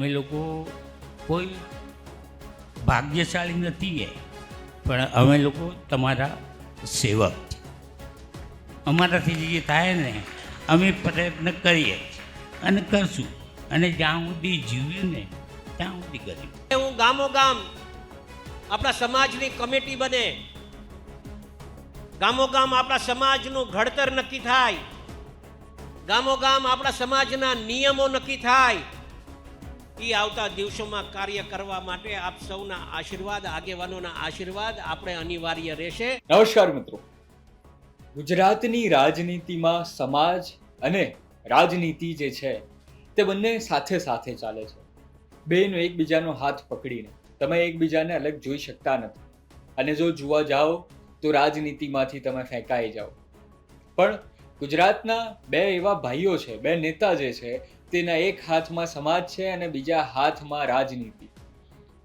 અમે લોકો કોઈ ભાગ્યશાળી નથી એ, પણ અમે લોકો તમારા સેવક. અમારાથી જે થાય ને, અમે પ્રયત્ન કરીએ અને કરશું. અને જ્યાં સુધી જીવ્યું ને, ત્યાં સુધી કર્યું હું ગામો ગામ આપણા સમાજની કમિટી બને. ગામો ગામ આપણા સમાજનું ઘડતર નક્કી થાય. ગામો ગામ આપણા સમાજના નિયમો નક્કી થાય. એ આવતા દિવસોમાં કાર્ય કરવા માટે આપ સૌના આશીર્વાદ, આગેવાનોના આશીર્વાદ આપણે અનિવાર્ય રહેશે. નમસ્કાર મિત્રો. ગુજરાતની રાજનીતિમાં સમાજ અને રાજનીતિ જે છે, તે બંને સાથે સાથે ચાલે છે. બેનો એકબીજાનો હાથ પકડીને. તમે એકબીજાને અલગ જોઈ શકતા નથી. અને જો જોવા જાઓ, તો રાજનીતિમાંથી તમે ફેંકાઈ જાઓ. પણ ગુજરાતના બે એવા ભાઈઓ છે, બે નેતા જે છે તેના એક હાથમાં સમાજ છે અને બીજા હાથમાં રાજનીતિ.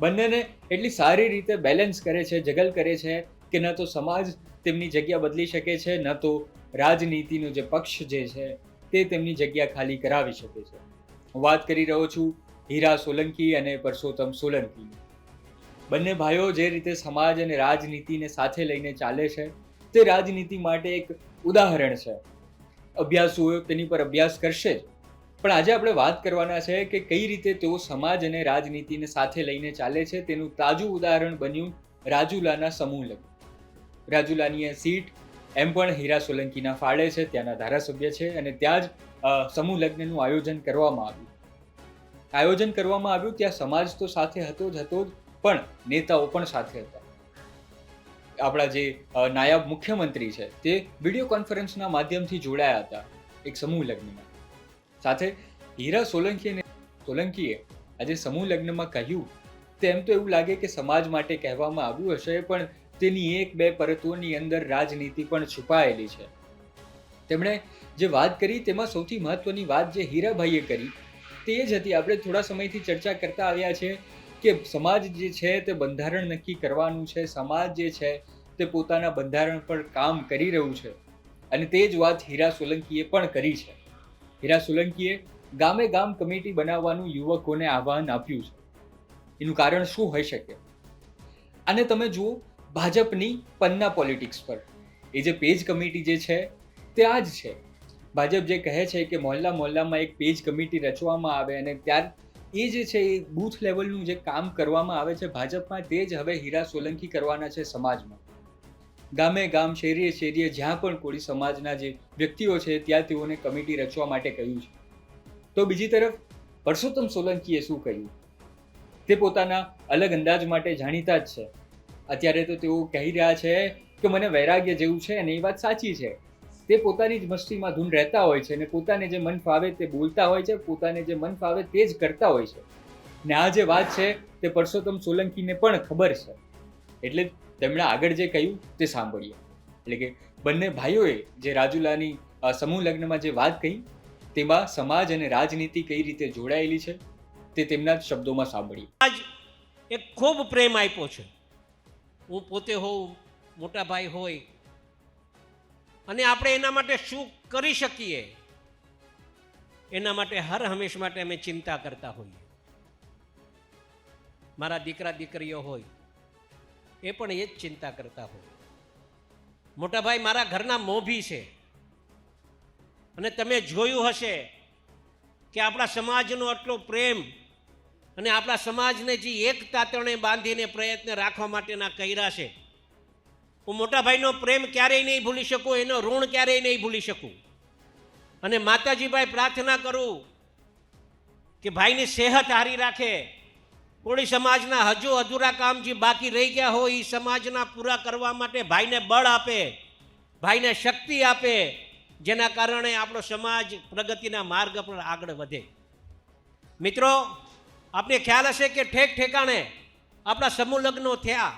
બંનેને એટલી સારી રીતે બેલેન્સ કરે છે જગલ કરે છે કે ન તો સમાજ તેમની જગ્યા બદલી શકે છે, ન તો રાજનીતિનો જે પક્ષ જે છે તે તેમની જગ્યા ખાલી કરાવી શકે છે. હું વાત કરી રહ્યો છું હીરા સોલંકી અને પરસોત્તમ સોલંકી. બંને ભાઈઓ જે રીતે સમાજ અને રાજનીતિને સાથે લઈને ચાલે છે, તે રાજનીતિ માટે એક ઉદાહરણ છે. અભ્યાસુઓ તેની પર અભ્યાસ કરશે જ. પણ આજે આપણે વાત કરવાના છે કે કઈ રીતે તેઓ સમાજ અને રાજનીતિને સાથે લઈને ચાલે છે. તેનું તાજું ઉદાહરણ બન્યું રાજુલાના સમૂહ લગ્ન. રાજુલાની સીટ એમ પણ હીરા સોલંકીના ફાળે છે, ત્યાંના ધારાસભ્ય છે અને ત્યાં જ સમૂહ લગ્નનું આયોજન કરવામાં આવ્યું. આયોજન કરવામાં આવ્યું ત્યાં સમાજ તો સાથે હતો જ હતો જ, પણ નેતાઓ પણ સાથે હતા. આપણા જે નાયબ મુખ્યમંત્રી છે તે વીડિયો કોન્ફરન્સના માધ્યમથી જોડાયા હતા એક સમૂહ લગ્નમાં. સાથે હીરા સોલંકી અને સોલંકીએ આજે સમૂહ લગ્નમાં કહ્યું, તેમ તો એવું લાગે કે સમાજ માટે કહેવામાં આવ્યું હશે, પણ તેની એક બે પરતોની અંદર રાજનીતિ પણ છુપાયેલી છે. તેમણે જે વાત કરી તેમાં સૌથી મહત્વની વાત જે હીરાભાઈએ કરી, તે જ હતી. આપણે થોડા સમયથી ચર્ચા કરતા આવ્યા છે કે સમાજ જે છે તે બંધારણ નક્કી કરવાનું છે, સમાજ જે છે તે પોતાના બંધારણ પર કામ કરી રહ્યું છે. અને તે જ વાત હીરા સોલંકીએ પણ કરી છે. હીરા સોલંકીએ ગામે ગામ કમિટી બનાવવાનું યુવકોને આહ્વાન આપ્યું છે. એનું કારણ શું હોઈ શકે? અને તમે જુઓ, ભાજપની પન્ના પોલિટિક્સ પર. એ જે પેજ કમિટી જે છે, તે આ જ છે. ભાજપ જે કહે છે કે મોહલ્લા મોહલ્લામાં એક પેજ કમિટી રચવામાં આવે અને ત્યાર એ જે છે, એ બૂથ લેવલનું જે કામ કરવામાં આવે છે ભાજપમાં, તે જ હવે હીરા સોલંકી કરવાના છે સમાજમાં. ગામે ગામ, શેરીએ શેરીએ જ્યાં પણ કોળી સમાજના જે વ્યક્તિઓ છે ત્યાં તેઓને કમિટી રચવા માટે કહ્યું છે. તો બીજી તરફ પરસોત્તમ સોલંકીએ શું કહ્યું? તે પોતાના અલગ અંદાજ માટે જાણીતા જ છે. અત્યારે તો તેઓ કહી રહ્યા છે કે મને વૈરાગ્ય જેવું છે અને એ વાત સાચી છે. તે પોતાની જ મસ્તીમાં ધૂન રહેતા હોય છે અને પોતાને જે મન ફાવે તે બોલતા હોય છે, પોતાને જે મન ફાવે તે જ કરતા હોય છે. ને આ જે વાત છે તે પરસોત્તમ સોલંકીને પણ ખબર છે. એટલે તેમણે આગળ જે કહ્યું તે સાંભળીએ. એટલે કે બંને ભાઈઓએ જે રાજુલાની સમૂહ લગ્નમાં જે વાત કહી, તેમાં સમાજ અને રાજનીતિ કઈ રીતે જોડાયેલી છે, તે તેમના જ શબ્દોમાં સાંભળીએ. આજ એક ખૂબ પ્રેમ આપ્યો છે. હું પોતે હોઉં, મોટા ભાઈ હોય, અને આપણે એના માટે શું કરી શકીએ? એના માટે હર હંમેશ માટે અમે ચિંતા કરતા હોઈએ. મારા દીકરા દીકરીઓ હોય એ પણ એ જ ચિંતા કરતા હોય. મોટા ભાઈ, મારા ઘરના મોભી છે. અને તમે જોયું હશે કે આપણા સમાજનો આટલો પ્રેમ અને આપણા સમાજને જે એક તાતણે બાંધીને પ્રયત્ન રાખવા માટેના કર્યા છે. હું મોટાભાઈનો પ્રેમ ક્યારેય નહીં ભૂલી શકું, એનો ઋણ ક્યારેય નહીં ભૂલી શકું. અને માતાજીભાઈ પ્રાર્થના કરું કે ભાઈની સેહત હારી રાખે કોળી સમાજના હજુ અધૂરા કામ જે બાકી રહી ગયા હોય એ સમાજના પૂરા કરવા માટે ભાઈને બળ આપે, ભાઈને શક્તિ આપે, જેના કારણે આપણો સમાજ પ્રગતિના માર્ગ પર આગળ વધે. મિત્રો, આપને ખ્યાલ હશે કે ઠેક ઠેકાણે આપણા સમૂહ લગ્નો થયા.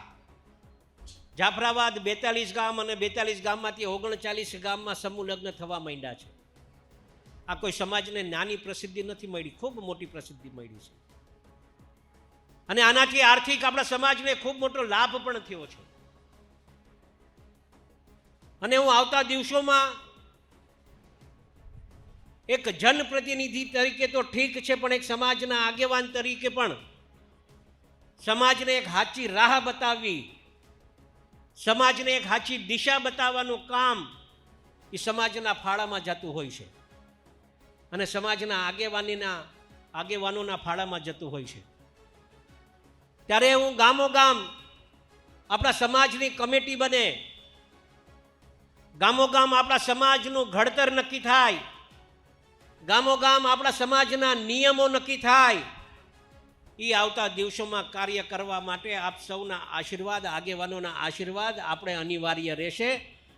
જાફરાબાદ બેતાલીસ ગામ અને બેતાલીસ ગામમાંથી ઓગણચાલીસ ગામમાં સમૂહ લગ્ન થવા માંડ્યા છે. આ કોઈ સમાજને નાની પ્રસિદ્ધિ નથી મળી, ખૂબ મોટી પ્રસિદ્ધિ મળી છે. અને આનાથી આર્થિક આપણા સમાજને ખૂબ મોટો લાભ પણ થયો છે. અને હું આવતા દિવસોમાં એક જનપ્રતિનિધિ તરીકે તો ઠીક છે, પણ એક સમાજના આગેવાન તરીકે પણ સમાજને એક સાચી રાહ બતાવવી સમાજને એક સાચી દિશા બતાવવાનું કામ એ સમાજના ફાળામાં જતું હોય છે. અને સમાજના આગેવાનીના આગેવાનોના ફાળામાં જતું હોય છે. ત્યારે હું ગામો ગામ આપણા સમાજની કમિટી બને. ગામો ગામ આપણા સમાજનું ઘડતર નક્કી થાય. ગામો ગામ આપણા સમાજના નિયમો નક્કી થાય. એ આવતા દિવસોમાં કાર્ય કરવા માટે આપ સૌના આશીર્વાદ, આગેવાનોના આશીર્વાદ આપણે અનિવાર્ય રહેશે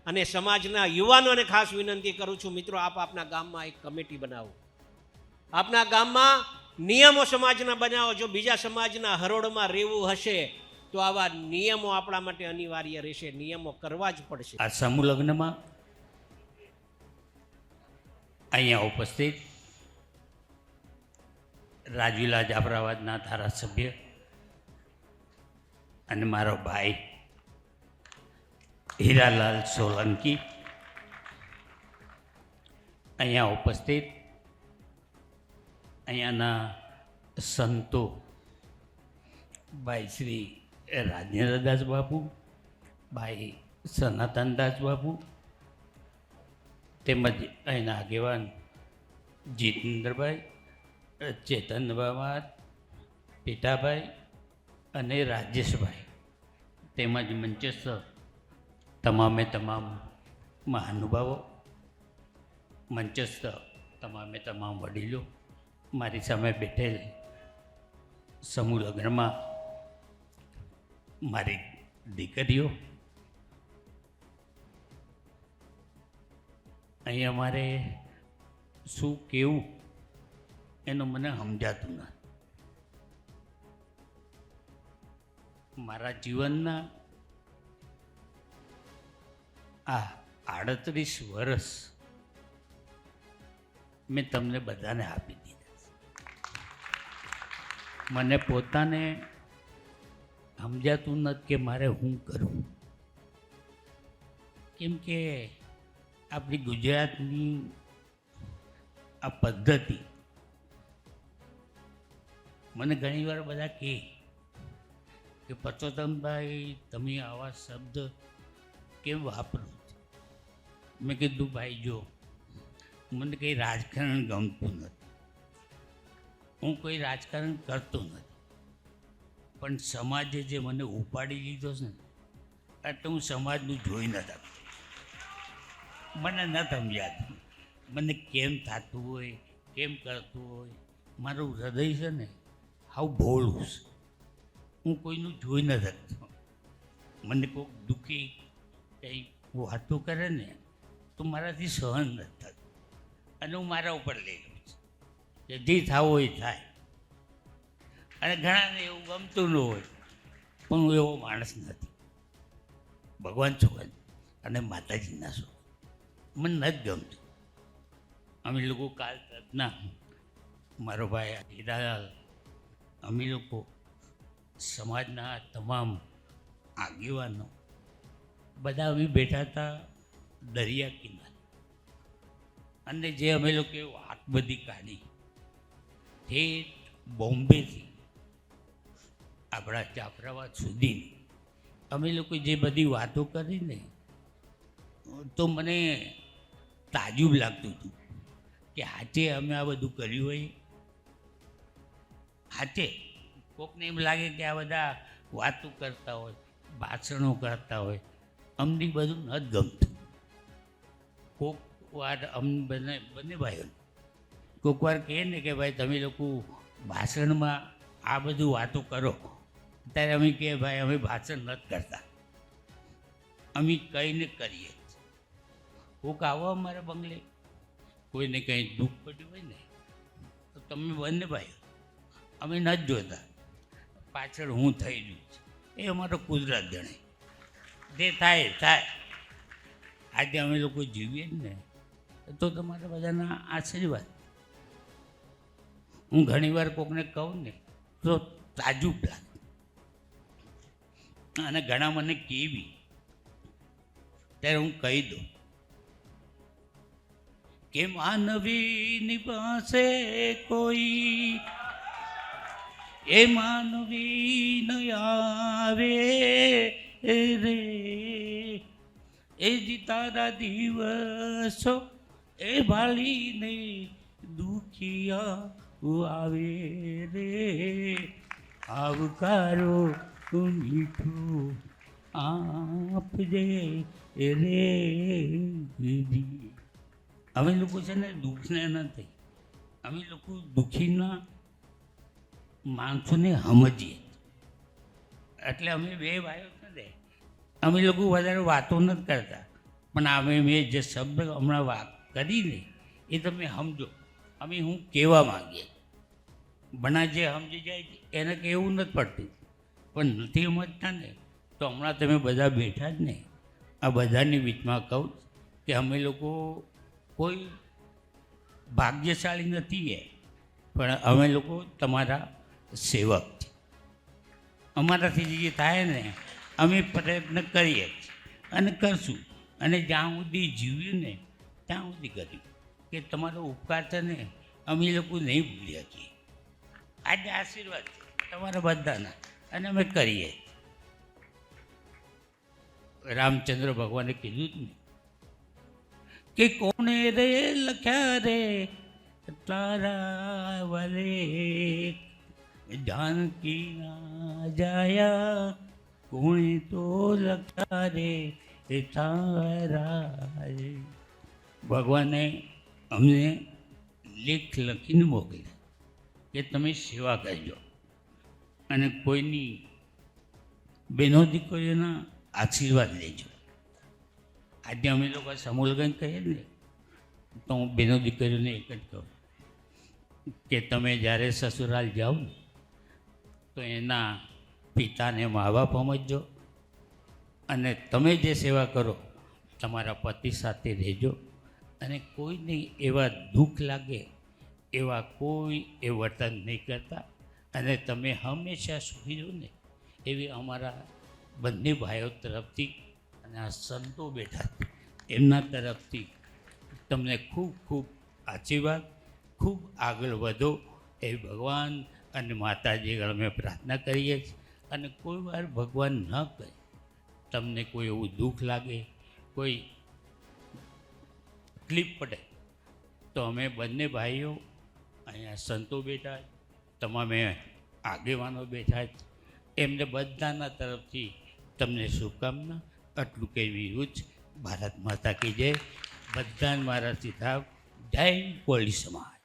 અને સમાજના યુવાનોને ખાસ વિનંતી કરું છું, મિત્રો, આપ આપના ગામમાં એક કમિટી બનાવો. આપના ગામમાં નિયમો સમાજના બનાવો. જો બીજા સમાજના હરોળમાં રહેવું હશે, તો આવા નિયમો આપણા માટે અનિવાર્ય રહેશે. નિયમો કરવા જ પડશે. આ સમૂહ લગ્નમાં અહીંયા ઉપસ્થિત રાજુલા જાફરાબાદના ધારાસભ્ય અને મારો ભાઈ હીરાલાલ સોલંકી અહીંયા ઉપસ્થિત અહીંયાના સંતો ભાઈ શ્રી રાજેન્દ્રદાસ બાપુ ભાઈ સનાતનદાસ બાપુ તેમજ અહીંના આગેવાન જીતેન્દ્રભાઈ, ચેતન બાબા પિતાભાઈ અને રાજેશભાઈ તેમજ મંચસ્થ તમામે તમામ મહાનુભાવો, મંચસ્થ તમામે તમામ વડીલો મારી સામે બેઠેલ સમૂહ લગ્નમાં મારી દીકરીઓ અહીં અમારે શું કેવું એનું મને સમજાતું ન મારા જીવનના આ આડત્રીસ વર્ષ મેં તમને બધાને આપી. મને પોતાને સમજાતું નથી કે મારે શું કરવું કેમ કે આપણી ગુજરાતની આ પદ્ધતિ મને ઘણીવાર બધા કહે કે પરસોત્તમભાઈ તમે આવા શબ્દ કેમ વાપરો મેં કીધું, ભાઈ જો, મને કંઈ રાજકારણ ગમતું નથી. હું કોઈ રાજકારણ કરતો નથી. પણ સમાજે જે મને ઉપાડી લીધો છે ને એટલે હું સમાજનું જોઈ નથી શકતો મને ન સમજાતું. મને કેમ થતું હોય, કેમ કરતું હોય, મારું હૃદય છે ને, હાવ ભોળું છે. હું કોઈનું જોઈ ન શકતો મને કોઈક દુઃખી કંઈ વાતો કરે ને, તો મારાથી સહન નથી થતું. અને હું મારા ઉપર લઈ લઉં. કે જે થવું એ થાય. અને ઘણાને એવું ગમતું ન હોય. પણ હું એવો માણસ નથી. ભગવાન છોકરા અને માતાજીના છો. મને નથી ગમતું. અમે લોકો કાલ રત્ના મારો ભાઈ હીરાલાલ. અમે લોકો સમાજના તમામ આગેવાનો બધા અમે બેઠા હતા દરિયા કિનારે. અને જે અમે લોકોએ વાત બધી કાઢી. તે બોમ્બેથી. આપણા ચાપરાવાદ સુધી અમે લોકો જે બધી વાતો કરી ને તો મને તાજુબ લાગતું હતું કે હાચે અમે આ બધું કર્યું હોય. હાચે. કોકને એમ લાગે કે આ બધા વાતો કરતા હોય, ભાષણો કરતા હોય. અમને બધું નથી ગમતું. કોક વાર અમને બંને બંને ભાઈઓ કોક વાર કહે ને કે ભાઈ, તમે લોકો ભાષણમાં આ બધું વાતો કરો. ત્યારે અમે કહે ભાઈ, અમે ભાષણ નથી કરતા. અમે કહીને કરીએ કોક આવો અમારા બંગલે. કોઈને કંઈ દુઃખ પડ્યું હોય ને, તો તમે બંને ભાઈ અમે નથી જોતા. પાછળ હું થઈ રહ્યું છે. એ અમારો કુદરત ગણે જે થાય થાય. આજે અમે લોકો જીવીએ ને, તો તમારા બધાના આશીર્વાદ. હું ઘણીવાર કોકને કહું ને, તો તાજુબ લાગે અને ઘણા મને કેવી ત્યારે હું કહી દઉં કે માનવીની પાસે કોઈ, એ માનવી ન આવે રે. એ તારા દિવસો, એ ભાળીને દુખિયા આવે રે, આવકારો મીઠું આપજે રે, દીદી. અમે લોકો છે ને દુઃખને નથી, અમે લોકો દુઃખીના માણસોને સમજીએ. એટલે અમે બે ભાઈઓ નથી અમે લોકો વધારે વાતો નથી કરતા. પણ અમે મેં જે શબ્દ હમણાં વાત કરીને એ તમે સમજો. અમે હું કહેવા માંગીએ. બના જે સમજી જાય એને કહેવું નથી પડતું. પણ નથી સમજતા ને, તો હમણાં તમે બધા બેઠા જ ને, આ બધાની વીચમાં કહું કે અમે લોકો કોઈ ભાગ્યશાળી નથી એ, પણ અમે લોકો તમારા સેવક છે. અમારાથી જે થાય ને, અમે પ્રયત્ન કરીએ જ અને કરશું. અને જ્યાં સુધી જીવ્યું ને, ત્યાં સુધી કર્યું. કે તમારો ઉપકાર છે ને, અમે લોકો નહીં ભૂલી શકીએ આજે આશીર્વાદ તમારા બધાના. અને અમે કરીએ. રામચંદ્ર ભગવાને કીધું જ ને કે કોણે રે લખ્યા રે? તારા વલે જાનકી ના જાયા. કોણે તો લખ્યા રે? એ તારા ભગવાને અમને લેખ લખીને મોકલ્યા. કે તમે સેવા કરજો. અને કોઈની બહેનો દીકરીઓના આશીર્વાદ લેજો. આજે અમે લોકો સમૂહલગ્ન કહીએ ને, તો હું બહેનો દીકરીઓને એક જ કહું કે તમે જ્યારે સસુરાલ જાઓ તો એના પિતાને મા બાપ સમજજો. અને તમે જે સેવા કરો, તમારા પતિ સાથે રહેજો. અને કોઈને એવા દુઃખ લાગે એવા કોઈ એ વર્તન નહીં કરતા અને તમે હંમેશા સુખી રહો ને એવી અમારા બંને ભાઈઓ તરફથી અને આ સંતો બેઠા એમના તરફથી તમને ખૂબ ખૂબ આશીર્વાદ, ખૂબ આગળ વધો એ ભગવાન અને માતાજી અમે પ્રાર્થના કરીએ છીએ. અને કોઈ વાર ભગવાન ન કરે તમને કોઈ એવું દુઃખ લાગે, કોઈ તકલીફ પડે, તો અમે બંને ભાઈઓ અહીંયા સંતો બેઠા તમામે આગેવાનો બેઠા. એમને બધાના તરફથી તમને શુભકામના, આટલું કહેવી રૂચ ભારત માતા કી જય. બધાને મારા સીધા જય કોળી સમાજ.